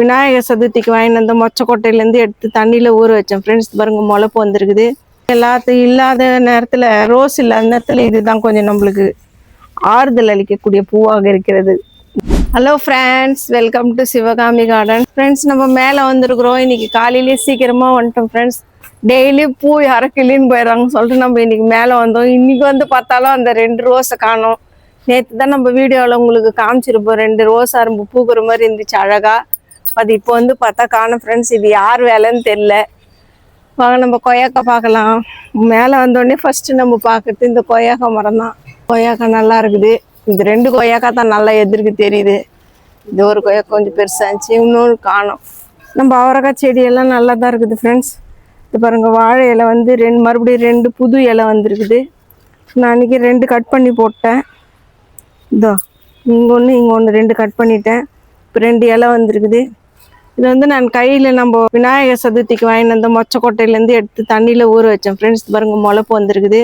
விநாயகர் சதுர்த்திக்கு வாங்கிட்டு அந்த மொச்சக்கொட்டையிலேருந்து எடுத்து தண்ணியில் ஊற வச்சேன். ஃப்ரெண்ட்ஸ் பாருங்க முளைப்பு வந்திருக்குது. எல்லாத்தையும் இல்லாத நேரத்தில் ரோஸ் இல்லாத நேரத்தில் இதுதான் கொஞ்சம் நம்மளுக்கு ஆறுதல் அளிக்கக்கூடிய பூவாக இருக்கிறது. Hello friends welcome to Sivakami garden friends நம்ம மேலே வந்திருக்கிறோம். இன்னைக்கு காலையிலேயே சீக்கிரமாக வந்துட்டோம் ஃப்ரெண்ட்ஸ் டெய்லி பூ யாரோ கிள்ளின்னு போயிடுறாங்கன்னு சொல்லிட்டு நம்ம இன்னைக்கு மேலே வந்தோம். இன்னைக்கு வந்து பார்த்தாலும் அந்த ரெண்டு ரோஸை காணும். நேற்று தான் நம்ம வீடியோவில் உங்களுக்கு காமிச்சிருப்போம். ரெண்டு ரோஸ் அரும்பு பூக்குற மாதிரி இருந்துச்சு அழகாக அது இப்போ வந்து பார்த்தா காணும் ஃப்ரெண்ட்ஸ் இது யார் வேலைன்னு தெரில வாங்க நம்ம கொய்யாக்கா பார்க்கலாம். மேலே வந்தோடனே ஃபஸ்ட்டு நம்ம பார்க்கறது இந்த கொய்யாக்கா மரம் தான். கொய்யாக்கா நல்லா இருக்குது. இது ரெண்டு கொய்யாக்கா தான் நல்லா எதிர்க்கு தெரியுது. இது ஒரு கொய்யாக்கா கொஞ்சம் பெருசாக இருந்துச்சு இன்னொன்று காணும். நம்ம அவரக்காய் செடியெல்லாம் நல்லா தான் இருக்குது ஃப்ரெண்ட்ஸ் இது பாருங்க வாழை இலை வந்து ரெண்டு மறுபடியும் ரெண்டு புது இலை வந்துருக்குது. நான் அன்றைக்கி ரெண்டு கட் பண்ணி போட்டேன். இதோ இங்கே ஒன்று இங்கே ஒன்று ரெண்டு கட் பண்ணிட்டேன். இப்போ ரெண்டு இலை வந்திருக்குது. இது வந்து நான் கையில் நம்ம விநாயகர் சதுர்த்திக்கு வாங்கிட்டு வந்த மொச்சக்கொட்டையிலேருந்து எடுத்து தண்ணியில் ஊற வச்சேன். ஃப்ரெண்ட்ஸ் பாருங்க முளைப்பு வந்திருக்குது.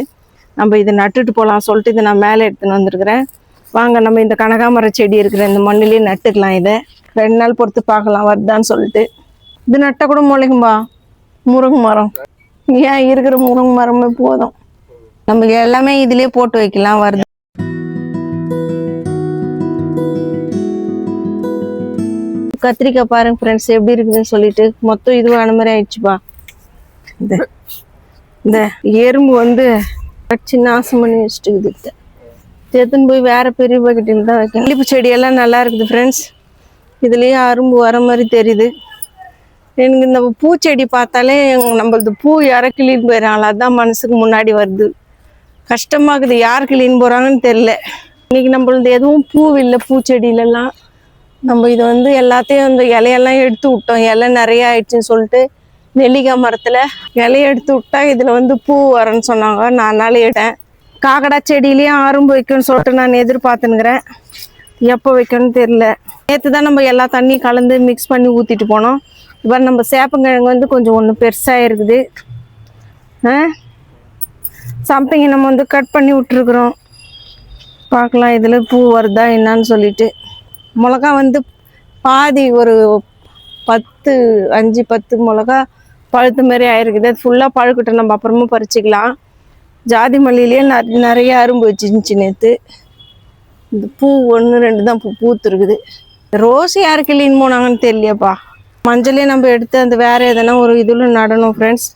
நம்ம இதை நட்டுட்டு போகலாம் சொல்லிட்டு இதை நான் மேலே எடுத்துன்னு வந்திருக்கிறேன். வாங்க நம்ம இந்த கனகாமர செடி இருக்கிற இந்த மண்ணிலேயே நட்டுக்கலாம் இதை. ரெண்டு நாள் பொறுத்து பார்க்கலாம் வருதான்னு சொல்லிட்டு. இது நட்டால் கூட முளைக்கும்பா. முருங்கை மரம். ஏன் இருக்கிற முருங்கை மரமே போதும். நம்ம எல்லாமே இதுலேயே போட்டு வைக்கலாம் வருது? கத்திரிக்காய் பாருங்க ஃப்ரெண்ட்ஸ் எப்படி இருக்குதுன்னு சொல்லிட்டு மொத்தம் இதுவும் அந்த மாதிரி ஆயிடுச்சுப்பா. இந்த இந்த எறும்பு வந்து கட்சி நாசம் பண்ணி வச்சுட்டுக்குது எடுத்துன்னு போய் வேற பெரிய பக்கெட்டில் தான் வைக்கணும் மல்லிப்பூ செடியெல்லாம் நல்லா இருக்குது ஃப்ரெண்ட்ஸ் இதுலேயே அரும்பு வர மாதிரி தெரியுது. எனக்கு இந்த பூச்செடி பார்த்தாலே நம்மளது பூ யாரை கிளீன் போயிடறாங்களா அதான் மனசுக்கு முன்னாடி வருது. கஷ்டமாக இருக்குது. யார் கிளீன் போகிறாங்கன்னு தெரில இன்னைக்கு நம்மளது எதுவும் பூ இல்லை பூச்செடியிலலாம். நம்ம இது வந்து எல்லாத்தையும் வந்து இலையெல்லாம் எடுத்து விட்டோம். இலை நிறைய ஆயிடுச்சுன்னு சொல்லிட்டு நெல்லிக்காய் மரத்தில் இலைய எடுத்து விட்டா இதில் வந்து பூ வரேன்னு சொன்னாங்க. நான் அதனால எடுத்தேன். காக்கடா செடியிலையும் ஆரம்பு வைக்கணும்னு சொல்லிட்டு நான் எதிர்பார்த்துனுங்கிறேன் எப்போ வைக்கணும்னு தெரில நேற்று தான் நம்ம எல்லா தண்ணியும் கலந்து மிக்ஸ் பண்ணி ஊற்றிட்டு போனோம். இப்போ நம்ம சேப்பங்கிழங்கு வந்து கொஞ்சம் ஒன்று பெருசாக இருக்குது. ஆ? சம்பங்கி நம்ம வந்து கட் பண்ணி விட்டுருக்குறோம். பார்க்கலாம் இதில் பூ வருதா என்னான்னு சொல்லிட்டு. மிளகா வந்து பாதி ஒரு பத்து அஞ்சு பத்து மிளகா பழுத்த மாதிரி ஆயிருக்குது. அது ஃபுல்லாக பழுக்கட்டும். நம்ம அப்புறமா பறிச்சிக்கலாம். ஜாதி மல்லியிலேயே நிறைய நிறைய அரும்பு வச்சிருந்துச்சு நேற்று இந்த பூ ஒன்று ரெண்டு தான் பூ பூத்துருக்குது. ரோஸ் யார் கிளின்னு போனாங்கன்னு தெரியலையாப்பா. மஞ்சளே நம்ம எடுத்து அந்த வேற எதனா ஒரு இதில் நடணும் ஃப்ரெண்ட்ஸ்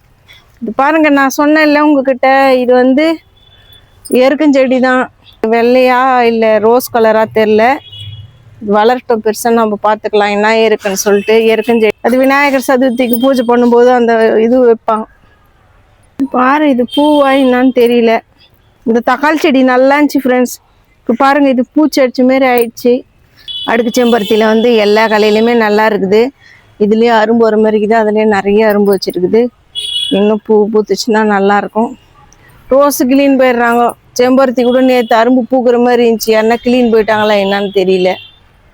இது பாருங்க நான் சொன்னேன்ல உங்ககிட்ட இது வந்து எருக்கஞ்செடி தான். வெள்ளையா இல்லை ரோஸ் கலராக தெரில வளரட்டும் பெருசாக நம்ம பார்த்துக்கலாம் என்ன இருக்குன்னு சொல்லிட்டு எருக்கஞ்செடி அது விநாயகர் சதுர்த்திக்கு பூஜை பண்ணும்போது அந்த இது வைப்பாங்க. பாரு இது பூவா என்னன்னு தெரியல. இந்த தக்காளி செடி நல்லா இருந்துச்சு ஃப்ரெண்ட்ஸ் இப்போ பாருங்க இது பூச்சி அடிச்ச மாரி ஆயிடுச்சு. அடுக்கு செம்பருத்தியில் வந்து எல்லா கலையிலையுமே நல்லா இருக்குது. இதுலேயும் அரும்பு வர மாதிரி இருக்குது. அதுலேயும் நிறைய அரும்பு வச்சுருக்குது. இன்னும் பூ பூத்துச்சுன்னா நல்லாயிருக்கும் ரோஸு கிளீன் போயிடுறாங்க. செம்பருத்தி கூட நேற்று அரும்பு பூக்குற மாதிரி இருந்துச்சு. என்ன கிளீன் போயிட்டாங்களா என்னன்னு தெரியல.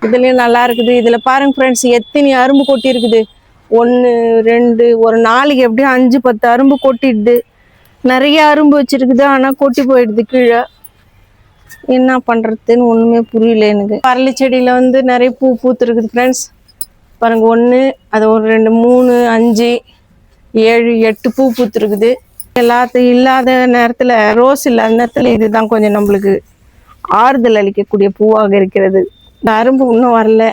இதுலேயும் நல்லா இருக்குது. இதில் பாருங்க ஃப்ரெண்ட்ஸ் எத்தனை அரும்பு கொட்டி இருக்குது. ஒன்று ரெண்டு ஒரு நாளைக்கு எப்படியும் அஞ்சு பத்து அரும்பு கொட்டிடுது. நிறைய அரும்பு வச்சிருக்குது ஆனால் கொட்டி போயிடுது கீழே. என்ன பண்ணுறதுன்னு ஒன்றுமே புரியல எனக்கு. பரளி செடியில் வந்து நிறைய பூ பூத்துருக்குது ஃப்ரெண்ட்ஸ் பாருங்க ஒன்று அது ஒரு ரெண்டு மூணு அஞ்சு ஏழு எட்டு பூ பூத்துருக்குது. எல்லாத்தையும் இல்லாத நேரத்தில் ரோஸ் இல்லாத நேரத்தில் இதுதான் கொஞ்சம் நம்மளுக்கு ஆறுதல் அளிக்கக்கூடிய பூவாக இருக்கிறது. நரம்பு இன்னும் வரல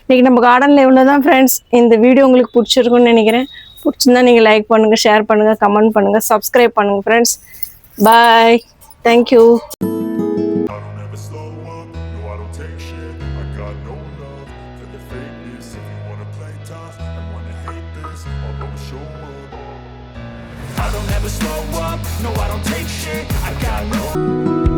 இன்றைக்கி நம்ம கார்டனில் இவ்வளோ தான் ஃப்ரெண்ட்ஸ் இந்த வீடியோ உங்களுக்கு பிடிச்சிருக்குன்னு நினைக்கிறேன் பிடிச்சிருந்தா நீங்கள் லைக் பண்ணுங்கள் ஷேர் பண்ணுங்கள் கமெண்ட் பண்ணுங்கள் சப்ஸ்கிரைப் பண்ணுங்கள் friends bye thank you I don't ever slow up, no I don't take shit I got no